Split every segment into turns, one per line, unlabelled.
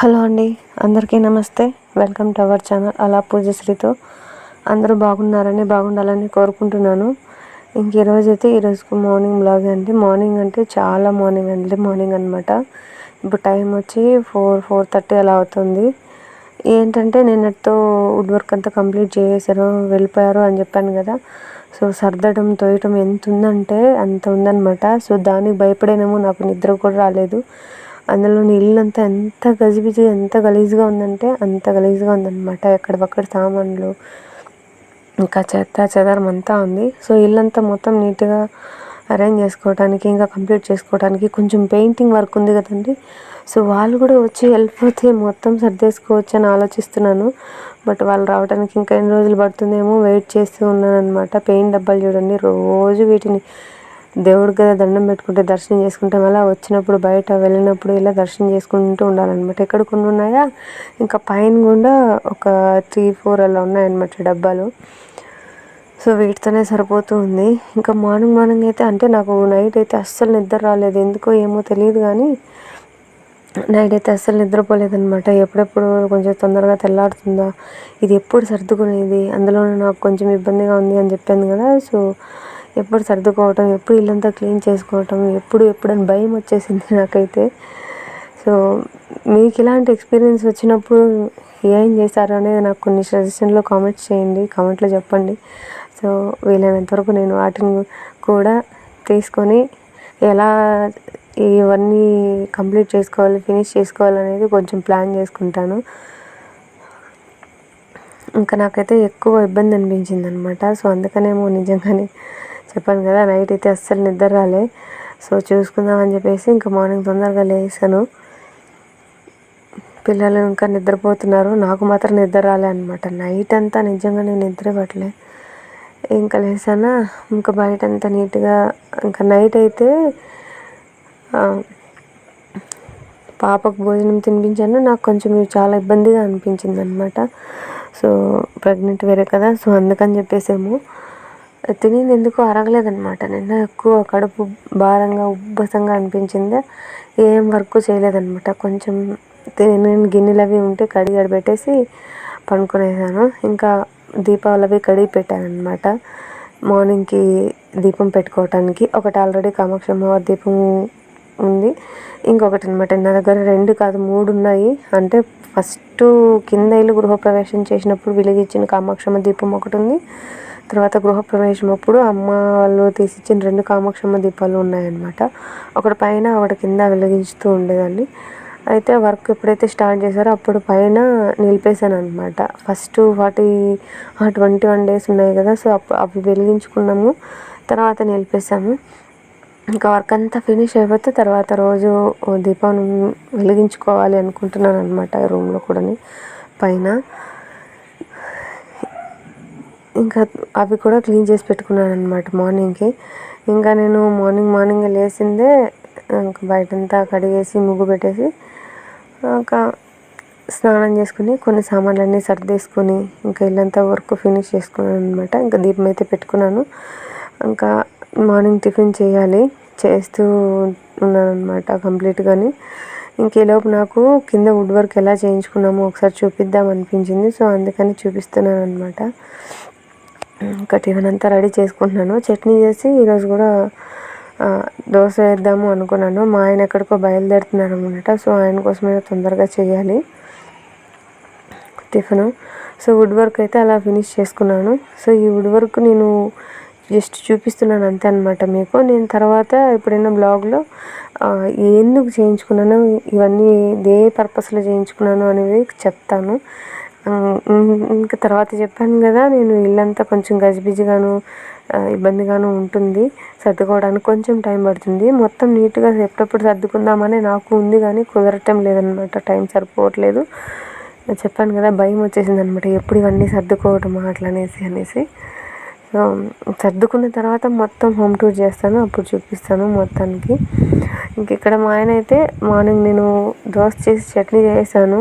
Hello అండి అందరికీ నమస్తే. వెల్కమ్ టు అవర్ ఛానల్ అలా పూజశ్రీతో. అందరూ బాగున్నారని బాగుండాలని కోరుకుంటున్నాను. ఇంక ఈరోజు అయితే ఈరోజుకు మార్నింగ్ బ్లాగ్ అండి. మార్నింగ్ అంటే చాలా మార్నింగ్ అండి మార్నింగ్ అనమాట ఇప్పుడు టైం వచ్చి ఫోర్ ఫోర్ థర్టీ అలా అవుతుంది. ఏంటంటే నిన్నటితో వుడ్ వర్క్ అంతా కంప్లీట్ చేసేసారు వెళ్ళిపోయారు అని చెప్పాను కదా. సో సర్దడం తోయటం ఎంత ఉందంటే అంత ఉందన్నమాట. సో దానికి భయపడేనేమో నాకు నిద్ర కూడా రాలేదు. అందులో నీళ్ళంతా ఎంత గజిబిజి ఎంత గలీజ్గా ఉందంటే అంత గలీజ్గా ఉందన్నమాట. ఎక్కడపక్కడ సామాన్లు ఇంకా చెత్త చెదారం అంతా ఉంది. సో ఇల్లంతా మొత్తం నీట్గా అరేంజ్ చేసుకోవడానికి ఇంకా కంప్లీట్ చేసుకోవడానికి కొంచెం పెయింటింగ్ వర్క్ ఉంది కదండి. సో వాళ్ళు కూడా వచ్చి వెళ్ళిపోతే మొత్తం సర్దేసుకోవచ్చు అని ఆలోచిస్తున్నాను. బట్ వాళ్ళు రావడానికి ఇంకా ఎన్ని రోజులు పడుతుందేమో వెయిట్ చేస్తూ ఉన్నాను అనమాట పెయింట్ డబ్బాలు చూడండి రోజు వీటిని దేవుడికి కదా దండం పెట్టుకుంటే దర్శనం చేసుకుంటాం. అలా వచ్చినప్పుడు బయట వెళ్ళినప్పుడు ఇలా దర్శనం చేసుకుంటూ ఉండాలన్నమాట. ఎక్కడ కొన్ని ఉన్నాయా? ఇంకా పైన కూడా ఒక త్రీ ఫోర్ అలా ఉన్నాయన్నమాట డబ్బాలు. సో వీటితోనే సరిపోతూ ఉంది. ఇంకా మార్నింగ్ మార్నింగ్ అయితే అంటే నాకు నైట్ అయితే అస్సలు నిద్ర రాలేదు. ఎందుకో ఏమో తెలియదు కానీ నైట్ అయితే అస్సలు నిద్రపోలేదనమాట ఎప్పుడెప్పుడు కొంచెం తొందరగా తెల్లాడుతుందా ఇది ఎప్పుడు సర్దుకునేది? అందులో నాకు కొంచెం ఇబ్బందిగా ఉంది అని చెప్పాను కదా. సో ఎప్పుడు సర్దుకోవటం ఎప్పుడు ఇల్లంతా క్లీన్ చేసుకోవటం ఎప్పుడు ఎప్పుడని భయం వచ్చేసింది నాకైతే. సో మీకు ఇలాంటి ఎక్స్పీరియన్స్ వచ్చినప్పుడు ఏం చేశారు అనేది నాకు కొన్ని సజెషన్లో కామెంట్స్ చేయండి కామెంట్లో చెప్పండి. సో వీలైనంత వరకు నేను వాటిని కూడా తీసుకొని ఎలా ఇవన్నీ కంప్లీట్ చేసుకోవాలి ఫినిష్ చేసుకోవాలి అనేది కొంచెం ప్లాన్ చేసుకుంటాను. ఇంకా నాకైతే ఎక్కువ ఇబ్బంది అనిపించింది అనమాట సో అందుకనేమో నిజంగానే చెప్పాను కదా నైట్ అయితే అస్సలు నిద్ర రాలే. సో చూసుకుందాం అని చెప్పేసి ఇంకా మార్నింగ్ తొందరగా లేసాను. పిల్లలు ఇంకా నిద్రపోతున్నారు. నాకు మాత్రం నిద్ర రాలే అనమాట నైట్ అంతా నిజంగా నేను నిద్ర పట్టలే. ఇంకా లేసానా? ఇంకా బయట అంతా నీట్గా ఇంకా నైట్ అయితే పాపకు భోజనం తినిపించాను. నాకు కొంచెం చాలా ఇబ్బందిగా అనిపించింది అనమాట సో ప్రెగ్నెంట్ వేరే కదా సో అందుకని చెప్పేసేమో తినేది ఎందుకు అరగలేదనమాట నిన్న ఎక్కువ కడుపు భారంగా ఉబ్బసంగా అనిపించింది. ఏం వర్క్ చేయలేదనమాట కొంచెం నేను గిన్నెలు అవి ఉంటే కడిగి పెట్టేసి పడుకునేసాను. ఇంకా దీపావళి అవి కడిగి పెట్టాను అనమాట మార్నింగ్కి దీపం పెట్టుకోవటానికి. ఒకటి ఆల్రెడీ కామాక్షి అమ్మవారి దీపం ఉంది. ఇంకొకటి అనమాట నా దగ్గర రెండు కాదు మూడు ఉన్నాయి. అంటే ఫస్ట్ కింద ఇల్లు గృహప్రవేశం చేసినప్పుడు వెలిగించిన కామాక్షమ్మ దీపం ఒకటి ఉంది. తర్వాత గృహప్రవేశం అప్పుడు అమ్మ వాళ్ళు తీసిచ్చిన రెండు కామాక్షమ్మ దీపాలు ఉన్నాయన్నమాట. ఒకటి పైన ఒకటి కింద వెలిగించుతూ ఉండేదాన్ని. అయితే వర్క్ ఎప్పుడైతే స్టార్ట్ చేశారో అప్పుడు పైన నిలిపేశాను అనమాట ఫస్ట్ వాటి ట్వంటీ వన్ డేస్ ఉన్నాయి కదా సో అవి వెలిగించుకున్నాము. తర్వాత నిలిపేసాము ఇంకా వర్క్ అంతా ఫినిష్ అయిపోతే తర్వాత రోజు దీపం వెలిగించుకోవాలి అనుకుంటున్నాను అనమాట రూమ్లో కూడా పైన. ఇంకా అవి కూడా క్లీన్ చేసి పెట్టుకున్నాను అనమాట మార్నింగ్కి. ఇంకా నేను మార్నింగ్ మార్నింగ్ లేచిందే ఇంకా బయటంతా కడిగేసి ముగ్గు పెట్టేసి ఇంకా స్నానం చేసుకుని కొన్ని సామాన్లన్నీ సర్దేసుకొని ఇంకా ఇల్లంతా వర్క్ ఫినిష్ చేసుకున్నాను అనమాట ఇంకా దీపం అయితే పెట్టుకున్నాను. ఇంకా మార్నింగ్ టిఫిన్ చేయాలి చేస్తూ ఉన్నాను అనమాట కంప్లీట్గాని ఇంకేలోపు నాకు కింద వుడ్ వర్క్ ఎలా చేయించుకున్నామో ఒకసారి చూపిద్దాం అనిపించింది. సో అందుకని చూపిస్తున్నాను అనమాట ఇంకా టిఫిన్ అంతా రెడీ చేసుకుంటున్నాను. చట్నీ చేసి ఈరోజు కూడా దోశ వేద్దాము అనుకున్నాను. మా ఆయన ఎక్కడికో బయలుదేరుతున్నారు అనమాట సో ఆయన కోసమే తొందరగా చేయాలి టిఫిన్. సో వుడ్ వర్క్ అయితే అలా ఫినిష్ చేసుకున్నాను. సో ఈ వుడ్ వర్క్ నేను జస్ట్ చూపిస్తున్నాను అంతే అనమాట మీకు. నేను తర్వాత ఎప్పుడైనా బ్లాగ్లో ఎందుకు చేయించుకున్నాను ఇవన్నీ ఏ పర్పస్లో చేయించుకున్నాను అనేది చెప్తాను. ఇంకా తర్వాత చెప్పాను కదా నేను ఇల్లంతా కొంచెం గజిబిజిగాను ఇబ్బందిగాను ఉంటుంది సర్దుకోవడానికి కొంచెం టైం పడుతుంది. మొత్తం నీట్గా ఎప్పుడప్పుడు సర్దుకుందామని నాకు ఉంది కానీ కుదరటం లేదనమాట టైం సరిపోవట్లేదు. చెప్పాను కదా భయం వచ్చేసింది అనమాట ఎప్పుడు ఇవన్నీ సర్దుకోవటం అట్లా అనేసి అనేసి. సో సర్దుకున్న తర్వాత మొత్తం హోమ్ టూర్ చేస్తాను అప్పుడు చూపిస్తాను మొత్తానికి. ఇంక ఇక్కడ మా ఆయన అయితే మార్నింగ్ నేను దోశ చేసి చట్నీ చేశాను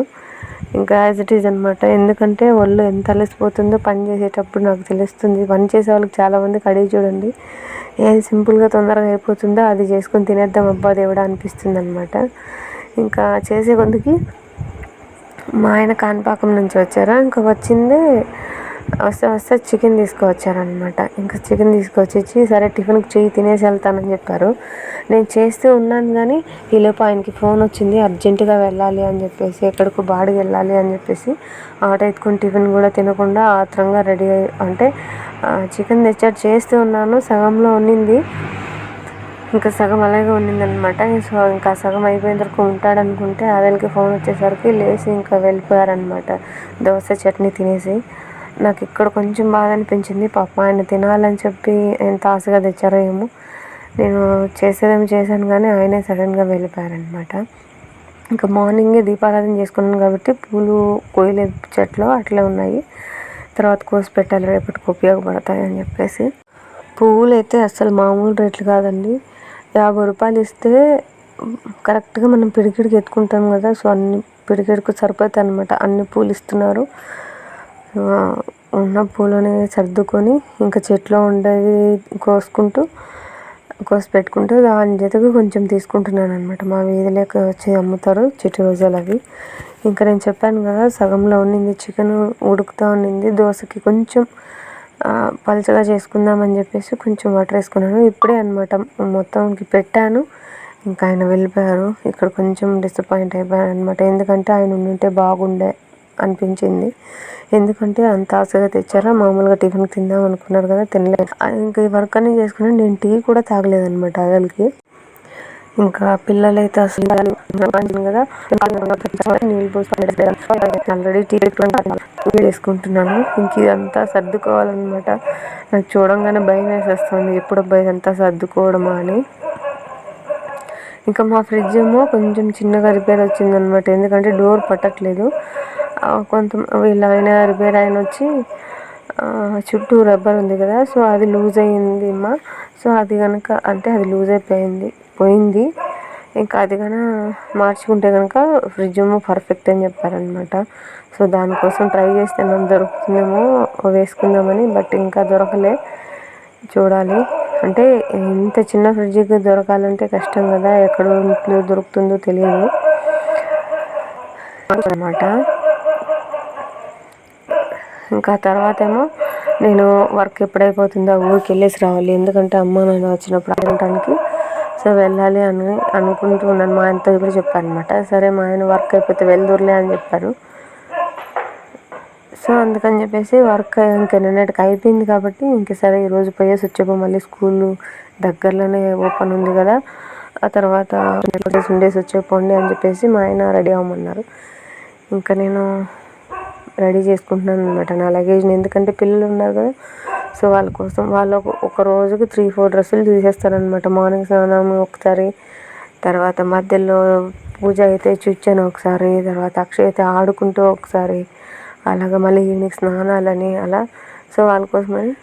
ఇంకా యాజ్ ఇట్ ఈజ్ అనమాట ఎందుకంటే ఒళ్ళు ఎంత అలసిపోతుందో పని చేసేటప్పుడు నాకు తెలుస్తుంది. పని చేసే వాళ్ళకి చాలామంది కడిగి చూడండి. ఏది సింపుల్గా తొందరగా అయిపోతుందో అది చేసుకొని తినేద్దాం అబ్బా దేవుడా అనిపిస్తుంది అనమాట ఇంకా చేసే కొద్దికి మా ఆయన కాణిపాకం నుంచి వచ్చారా? ఇంకా వచ్చిందే వస్తే వస్తే చికెన్ తీసుకువచ్చారనమాట ఇంకా చికెన్ తీసుకొచ్చి సరే టిఫిన్కి చెయ్యి తినేసి వెళ్తానని చెప్పారు. నేను చేస్తూ ఉన్నాను కానీ ఈలోపు ఆయనకి ఫోన్ వచ్చింది అర్జెంటుగా వెళ్ళాలి అని చెప్పేసి ఎక్కడికో బాడికి వెళ్ళాలి అని చెప్పేసి ఆట ఎత్తుకుని టిఫిన్ కూడా తినకుండా ఆత్రంగా రెడీ అయ్యి అంటే చికెన్ తెచ్చారు చేస్తూ ఉన్నాను సగంలో ఉన్నింది. ఇంకా సగం అలాగే ఉన్నిందనమాట సో ఇంకా సగం అయిపోయిన వరకు ఉంటాడనుకుంటే ఆవేళకి ఫోన్ వచ్చేసరికి లేచి ఇంకా వెళ్ళిపోయారనమాట దోశ చట్నీ తినేసి. నాకు ఇక్కడ కొంచెం బాధ అనిపించింది. పాప ఆయన తినాలని చెప్పి ఎంత ఆశగా తెచ్చారో ఏమో. నేను చేసేదేమో చేశాను కానీ ఆయనే సడన్గా వెళ్ళిపోయారనమాట ఇంకా మార్నింగే దీపారాధన చేసుకున్నాను కాబట్టి పూలు కోయలేదు చెట్లు అట్లే ఉన్నాయి. తర్వాత కోసి పెట్టాలి రేపటికి ఉపయోగపడతాయి అని చెప్పేసి. పువ్వులు అయితే అసలు మామూలు రేట్లు కాదండి. యాభై రూపాయలు ఇస్తే కరెక్ట్గా మనం పిడికిడికి ఎత్తుకుంటాం కదా సో అన్ని పిడికిడికి సరిపోతాయి అనమాట అన్ని పూలు ఇస్తున్నారు. ఉన్న పూలని సర్దుకొని ఇంకా చెట్లో ఉండేవి కోసుకుంటూ కోసి పెట్టుకుంటూ దాని జతకు కొంచెం తీసుకుంటున్నాను అనమాట మా వీధిలోకి వచ్చి అమ్ముతారు చిట్టి రోజులు అవి. ఇంకా నేను చెప్పాను కదా సగంలో ఉండింది చికెన్ ఉడుకుతూ ఉండింది దోశకి కొంచెం పలచగా చేసుకుందామని చెప్పేసి కొంచెం వాటర్ వేసుకున్నాను. ఇప్పుడే అనమాట మొత్తంకి పెట్టాను. ఇంకా ఆయన వెళ్ళిపోయారు. ఇక్కడ కొంచెం డిసప్పాయింట్ అయిపోయాను అనమాట ఎందుకంటే ఆయన ఉంటే బాగుండే అనిపించింది. ఎందుకంటే అంత ఆశగా తెచ్చారా? మామూలుగా టిఫిన్ తిందాం అనుకున్నారు కదా తినలేదు. ఇంకా ఈ వర్క్ అనేది చేసుకుని నేను టీ కూడా తాగలేదనమాట అసలుకి ఇంకా పిల్లలైతే అసలు కదా నీళ్ళు పోసి ఆల్రెడీ టీ వేసుకుంటున్నాను. ఇంక ఇదంతా సర్దుకోవాలన్నమాట. నాకు చూడంగానే భయం వేసేస్తుంది ఎప్పుడు ఇదంతా సర్దుకోవడమా అని. ఇంకా మా ఫ్రిడ్జ్ ఏమో కొంచెం చిన్నగా రిపేర్ వచ్చిందనమాట ఎందుకంటే డోర్ పట్టట్లేదు. కొంత వీళ్ళ ఆయన రిపేర్ ఆయన వచ్చి చుట్టూ రబ్బర్ ఉంది కదా సో అది లూజ్ అయ్యింది అమ్మ. సో అది కనుక అంటే అది లూజ్ అయిపోయింది పోయింది. ఇంకా అది కనుక మార్చుకుంటే కనుక ఫ్రిడ్జ్ ఏమో పర్ఫెక్ట్ అని చెప్పారనమాట సో దానికోసం ట్రై చేస్తే మనం దొరుకుతుందేమో వేసుకుందామని బట్ ఇంకా దొరకలే. చూడాలి. అంటే ఇంత చిన్న ఫ్రిడ్జ్కి దొరకాలంటే కష్టం కదా ఎక్కడ దొరుకుతుందో తెలియదు. అనమాట ఇంకా తర్వాత ఏమో నేను వర్క్ ఎప్పుడైపోతుందో ఊరికి వెళ్ళేసి రావాలి. ఎందుకంటే అమ్మ నాన్న వచ్చినప్పుడు ఆడటానికి సో వెళ్ళాలి అని అనుకుంటూ ఉన్నాను. మా ఆయనతో కూడా చెప్పాను అనమాట సరే మా ఆయన వర్క్ అయిపోతే వెళ్దూరులే అని చెప్పారు. సో అందుకని చెప్పేసి వర్క్ ఇంకా నిన్నటికి అయిపోయింది కాబట్టి ఇంకా సరే ఈరోజు పోయేసి వచ్చేపో. మళ్ళీ స్కూల్ దగ్గరలోనే ఓపెన్ ఉంది కదా. ఆ తర్వాత ఉండేసి వచ్చేపోండి అని చెప్పేసి మా ఆయన రెడీ అవ్వమన్నారు. ఇంకా నేను రెడీ చేసుకుంటున్నాను అనమాట నా లగేజ్ని. ఎందుకంటే పిల్లలు ఉన్నారు కదా. సో వాళ్ళ కోసం వాళ్ళు ఒక రోజుకి త్రీ ఫోర్ డ్రెస్సులు తీసేస్తారనమాట మార్నింగ్ స్నానం ఒకసారి తర్వాత మధ్యలో పూజ అయితే చుచ్చాను ఒకసారి తర్వాత అక్షయ అయితే ఆడుకుంటూ ఒకసారి అలాగా మళ్ళీ ఈవినింగ్ స్నానాలని అలా. సో వాళ్ళ కోసమని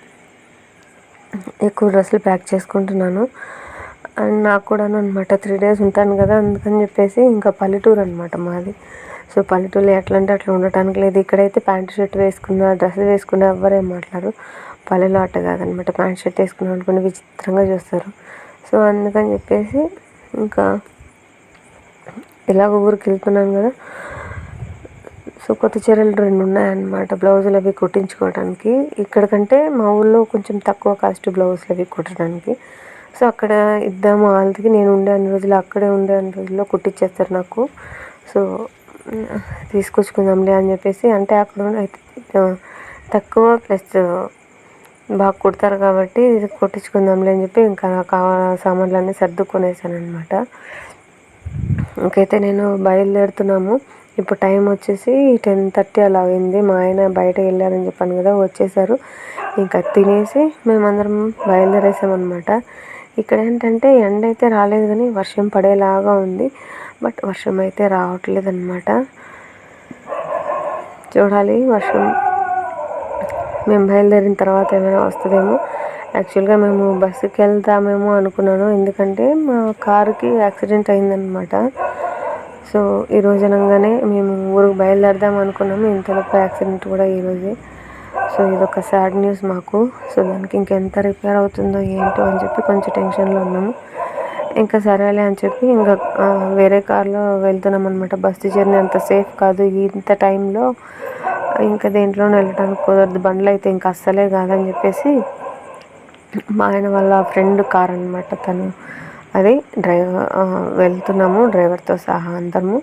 ఎక్కువ డ్రెస్సులు ప్యాక్ చేసుకుంటున్నాను. అండ్ నాకు కూడా అనమాట త్రీ డేస్ ఉంటాను కదా అందుకని చెప్పేసి ఇంకా పల్లెటూరు అనమాట మాది. సో పల్లెటూళ్ళు ఎట్లా అంటే అట్లా ఉండటానికి లేదు. ఇక్కడైతే ప్యాంట్ షర్ట్ వేసుకున్న డ్రెస్ వేసుకున్న ఎవ్వరేం మాట్లాడరు. పల్లెలో అట్ట కాదనమాట. ప్యాంట్ షర్ట్ వేసుకున్నాం అనుకుని విచిత్రంగా చూస్తారు. సో అందుకని చెప్పేసి ఇంకా ఇలాగ ఊరికి వెళ్తున్నాను కదా. సో కొత్త చీరలు రెండు ఉన్నాయన్నమాట. బ్లౌజులు అవి కుట్టించుకోవడానికి ఇక్కడికంటే మా ఊళ్ళో కొంచెం తక్కువ కాస్ట్ బ్లౌజులు అవి కుట్టడానికి. సో అక్కడ ఇద్దాము వాళ్ళకి. నేను ఉండే అన్ని రోజులు అక్కడే ఉండే అన్ని రోజుల్లో కుట్టించేస్తారు నాకు. సో తీసుకొచ్చుకుందాంలే అని చెప్పేసి అంటే అక్కడ అయితే తక్కువ ప్లస్ బాగా కుడతారు కాబట్టి ఇది కొట్టించుకుందాంలే అని చెప్పి ఇంకా కావాల సామాన్లన్నీ సర్దుకొనేసాను అనమాట ఇంకైతే నేను బయలుదేరుతున్నాము. ఇప్పుడు టైం వచ్చేసి టెన్ థర్టీ అలా అయింది. మా ఆయన బయట వెళ్ళారని చెప్పాను కదా వచ్చేసారు. ఇంకా తినేసి మేమందరం బయలుదేరేసామన్నమాట. ఇక్కడ ఏంటంటే ఎండ అయితే రాలేదు కానీ వర్షం పడేలాగా ఉంది. బట్ వర్షం అయితే రావట్లేదు అనమాట చూడాలి వర్షం మేము బయలుదేరిన తర్వాత ఏమైనా వస్తుందేమో. యాక్చువల్గా మేము బస్సుకి వెళ్తామేమో అనుకున్నాను. ఎందుకంటే మా కారుకి యాక్సిడెంట్ అయిందనమాట సో ఈరోజు అనగానే మేము ఊరికి బయలుదేరదాం అనుకున్నాము. ఇంతలోపు యాక్సిడెంట్ కూడా ఈరోజే సో ఇదొక సాడ్ న్యూస్ మాకు. సో దానికి ఇంకెంత రిపేర్ అవుతుందో ఏంటో అని చెప్పి కొంచెం టెన్షన్లో ఉన్నాము. ఇంకా సరేలే అని చెప్పి ఇంకా వేరే కార్లో వెళ్తున్నాం అనమాట బస్సు జర్నీ అంత సేఫ్ కాదు. ఇంత టైంలో ఇంకా దేంట్లో వెళ్ళడానికి కుదరదు. బండ్లు అయితే ఇంకా అస్సలే కాదని చెప్పేసి మా ఆయన వాళ్ళ ఫ్రెండ్ కార్ అనమాట తను. అది డ్రైవర్ వెళ్తున్నాము డ్రైవర్తో సహా అందరము.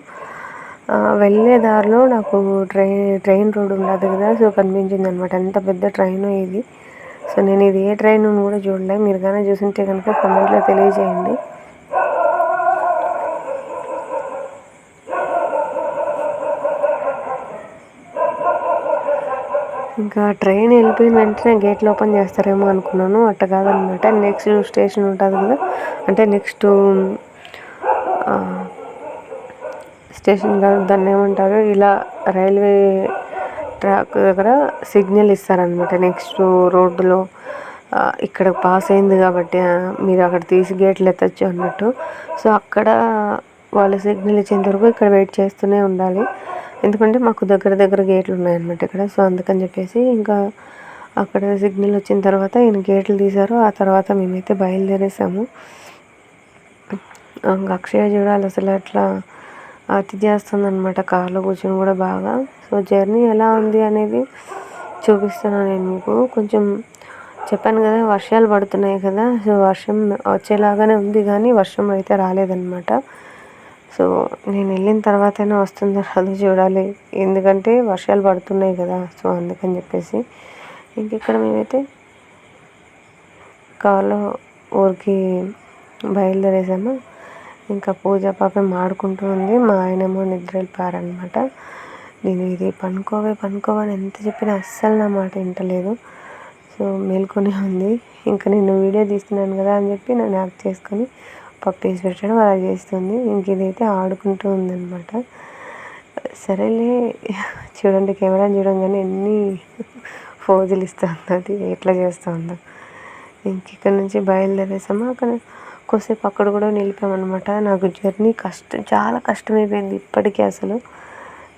వెళ్ళే దారిలో నాకు ట్రైన్ ట్రైన్ రోడ్ ఉండదు కదా సో కనిపించింది అనమాట ఎంత పెద్ద ట్రైన్ ఇది. సో నేను ఇది ఏ ట్రైన్ కూడా చూడలే. మీరు కానీ చూసింటే కనుక కమెంట్లో తెలియజేయండి. ఇంకా ట్రైన్ వెళ్ళిపోయిన వెంటనే గేట్లు ఓపెన్ చేస్తారేమో అనుకున్నాను అట్ట కాదనమాట. నెక్స్ట్ స్టేషన్ ఉంటుంది కదా అంటే నెక్స్ట్ స్టేషన్ కాదు దాన్ని ఏమంటారు ఇలా రైల్వే ట్రాక్ దగ్గర సిగ్నల్ ఇస్తారనమాట. నెక్స్ట్ రోడ్డులో ఇక్కడ పాస్ అయింది కాబట్టి మీరు అక్కడ తీసి గేట్లు ఎత్తచ్చు అన్నట్టు. సో అక్కడ వాళ్ళు సిగ్నల్ ఇచ్చేంత వరకు ఇక్కడ వెయిట్ చేస్తూనే ఉండాలి. ఎందుకంటే మాకు దగ్గర దగ్గర గేట్లు ఉన్నాయన్నమాట ఇక్కడ. సో అందుకని చెప్పేసి ఇంకా అక్కడ సిగ్నల్ వచ్చిన తర్వాత ఈయన గేట్లు తీశారు. ఆ తర్వాత మేమైతే బయలుదేరేసాము. అక్షయ చూడాలి అసలు అట్లా అతి చేస్తుంది కారులో కార్లో కూర్చొని కూడా బాగా. సో జర్నీ ఎలా ఉంది అనేది చూపిస్తున్నాను నేను మీకు. కొంచెం చెప్పాను కదా వర్షాలు పడుతున్నాయి కదా. సో వర్షం వచ్చేలాగానే ఉంది కానీ వర్షం అయితే రాలేదన్నమాట. సో నేను వెళ్ళిన తర్వాతనే వస్తుందో రాదో చూడాలి. ఎందుకంటే వర్షాలు పడుతున్నాయి కదా సో అందుకని చెప్పేసి. ఇంక ఇక్కడ మేమైతే కాలో ఊరికి బయలుదేరేసాము. ఇంకా పూజ పాపం ఆడుకుంటూ ఉంది. మా ఆయనేమో నిద్ర వెళ్ళిపోయారనమాట నేను ఇది పనుకోవే పనుకోవని ఎంత చెప్పినా అస్సలు నా మాట వింటలేదు. సో మేల్కొనే ఉంది. ఇంకా నేను వీడియో తీస్తున్నాను కదా అని చెప్పి నన్ను యాక్ట్ చేసుకొని పప్పు వేసి పెట్టడం అలా చేస్తుంది. ఇంక ఇదైతే ఆడుకుంటూ ఉందన్నమాట. సరేలే చూడండి కెమెరా చూడంగానే ఎన్ని ఫోజులు ఇస్తుంది అది ఎట్లా చేస్తుందో. ఇంక ఇక్కడ నుంచి బయలుదేరేసాము. అక్కడ కొద్దిసేపు అక్కడ కూడా నిలిపామన్నమాట. నాకు జర్నీ కష్టం చాలా కష్టమైపోయింది ఇప్పటికీ అసలు.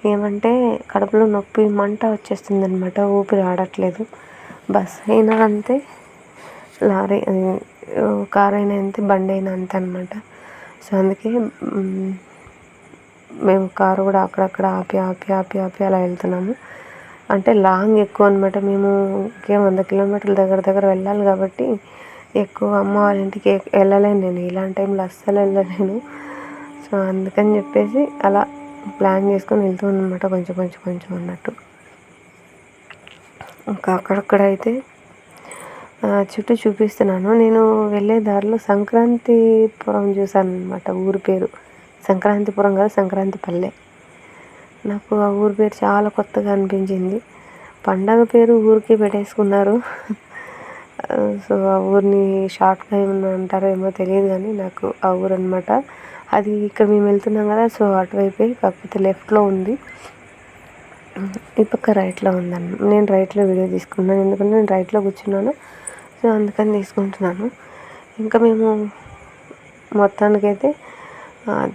ఏమంటే కడుపులో నొప్పి మంట వచ్చేస్తుంది అనమాట ఊపిరి ఆడట్లేదు. బస్ అయినా అంతే. లారీ కార్ అయినా అంతే బండి అయినా అంతే అనమాట సో అందుకే మేము కారు కూడా అక్కడక్కడ ఆపి ఆపి ఆపి ఆపి అలా వెళ్తున్నాము. అంటే లాంగ్ ఎక్కువ అనమాట మేము ఇంకే వంద కిలోమీటర్ల దగ్గర దగ్గర వెళ్ళాలి కాబట్టి ఎక్కువ అమ్మ వాళ్ళ ఇంటికి వెళ్ళలేను నేను. ఇలాంటి టైంలో అస్సలు వెళ్ళలేను. సో అందుకని చెప్పేసి అలా ప్లాన్ చేసుకొని వెళ్తూ అనమాట కొంచెం కొంచెం కొంచెం అన్నట్టు. ఇంకా అక్కడక్కడ అయితే చుట్టూ చూపిస్తున్నాను. నేను వెళ్ళే దారిలో సంక్రాంతిపురం చూశాను అనమాట ఊరి పేరు. సంక్రాంతిపురం కాదు సంక్రాంతి పల్లె నాకు ఆ ఊరి పేరు చాలా కొత్తగా అనిపించింది. పండగ పేరు ఊరికి పెట్టేసుకున్నారు. సో ఆ ఊరిని షార్ట్గా ఏమన్నా అంటారో ఏమో తెలియదు కానీ నాకు ఆ ఊరు అనమాట అది ఇక్కడ మేము వెళ్తున్నాం కదా సో అటువైపే కాకపోతే లెఫ్ట్లో ఉంది. ఈ పక్క రైట్లో ఉందన్న నేను రైట్లో వీడియో తీసుకున్నాను. ఎందుకంటే నేను రైట్లో కూర్చున్నాను. సో అందుకని తీసుకుంటున్నాను. ఇంకా మేము మొత్తానికైతే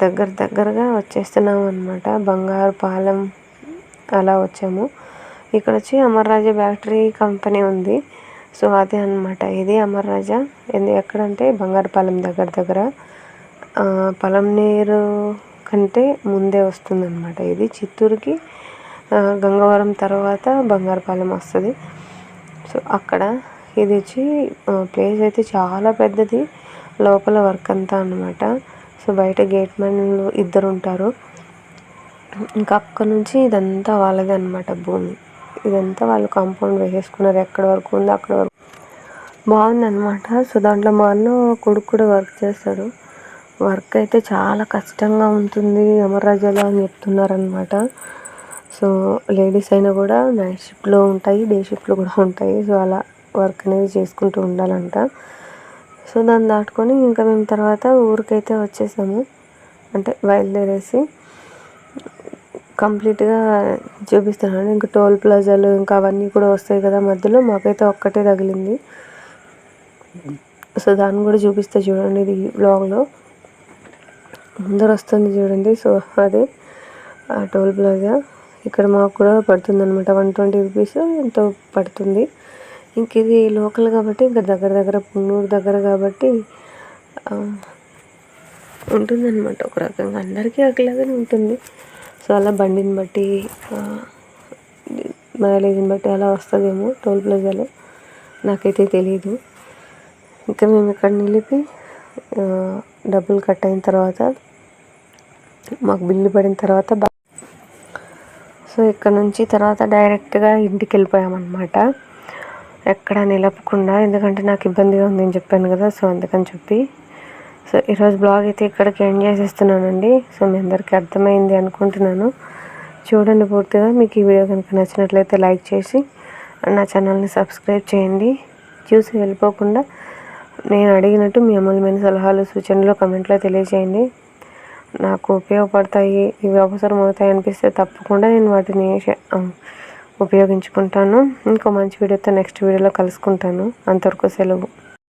దగ్గర దగ్గరగా వచ్చేస్తున్నాము అనమాట బంగారు పాలెం అలా వచ్చాము. ఇక్కడ వచ్చి అమర్రాజా బ్యాటరీ కంపెనీ ఉంది. సో అదే అనమాట ఇది అమర్రాజా ఇది ఎక్కడంటే బంగారుపాలెం దగ్గర దగ్గర. పొలం నీరు కంటే ముందే వస్తుందన్నమాట ఇది. చిత్తూరుకి గంగవరం తర్వాత బంగారుపాలెం వస్తుంది. సో అక్కడ ఇది వచ్చి ప్లేస్ అయితే చాలా పెద్దది. లోపల వర్క్ అంతా అనమాట సో బయట గేట్ మ్యాన్లు ఇద్దరు ఉంటారు. ఇంకా అక్కడ నుంచి ఇదంతా వాళ్ళదే అనమాట భూమి. ఇదంతా వాళ్ళు కాంపౌండ్ వేసేసుకున్నారు. ఎక్కడ వరకు ఉందో అక్కడ వరకు. బాగుందన్నమాట. సో దాంట్లో మా అన్న కొడుకు కూడా వర్క్ చేస్తాడు. వర్క్ అయితే చాలా కష్టంగా ఉంటుంది. అమర్రాజాలో అని చెప్తున్నారనమాట సో లేడీస్ అయినా కూడా నైట్ షిఫ్ట్లో ఉంటాయి డే షిఫ్ట్లో కూడా ఉంటాయి. సో అలా వర్క్ అనేది చేసుకుంటూ ఉండాలంట. సో దాన్ని దాటుకొని ఇంకా మేము తర్వాత ఊరికైతే వచ్చేసాము. అంటే బయలుదేరేసి కంప్లీట్గా చూపిస్తున్నాను. ఇంకా టోల్ ప్లాజాలు ఇంకా అవన్నీ కూడా వస్తాయి కదా మధ్యలో. మాకైతే ఒక్కటే తగిలింది. సో దాన్ని కూడా చూపిస్తే చూడండి ఇది బ్లాగ్లో ముందర వస్తుంది చూడండి. సో అదే టోల్ ప్లాజా. ఇక్కడ మాకు కూడా పడుతుంది అనమాట వన్ ట్వంటీ రూపీస్ ఎంతో పడుతుంది. ఇంక ఇది లోకల్ కాబట్టి ఇంకా దగ్గర దగ్గర పున్నూరు దగ్గర కాబట్టి ఉంటుందన్నమాట. ఒక రకంగా అందరికీ ఒకలాగానే ఉంటుంది. సో అలా బండిని బట్టి మైలేజ్ని బట్టి అలా వస్తుందేమో టోల్ ప్లాజాలో. నాకైతే తెలియదు ఇంకా మేము ఇక్కడ నిలిపి డబ్బులు కట్ అయిన తర్వాత మాకు బిల్లు పడిన తర్వాత సో ఇక్కడ నుంచి తర్వాత డైరెక్ట్గా ఇంటికి వెళ్ళిపోయామన్నమాట ఎక్కడ నిలపకుండా ఎందుకంటే నాకు ఇబ్బందిగా ఉందని చెప్పాను కదా సో అందుకని చెప్పి. సో ఈరోజు బ్లాగ్ అయితే ఇక్కడికి ఎండ్ చేసేస్తున్నానండి. సో మీ అందరికీ అర్థమైంది అనుకుంటున్నాను. చూడండి పూర్తిగా మీకు ఈ వీడియో కనుక నచ్చినట్లయితే లైక్ చేసి నా ఛానల్ని సబ్స్క్రైబ్ చేయండి. చూసి వెళ్ళిపోకుండా నేను అడిగినట్టు మీ అమూల్యమైన సలహాలు సూచనలు కమెంట్లో తెలియజేయండి. నాకు ఉపయోగపడతాయి ఇవి అవసరం అవుతాయి అనిపిస్తే తప్పకుండా నేను వాటిని ఉపయోగించుకుంటాను. ఇంకో మంచి వీడియోతో నెక్స్ట్ వీడియోలో కలుసుకుంటాను. అంతవరకు సెలవు.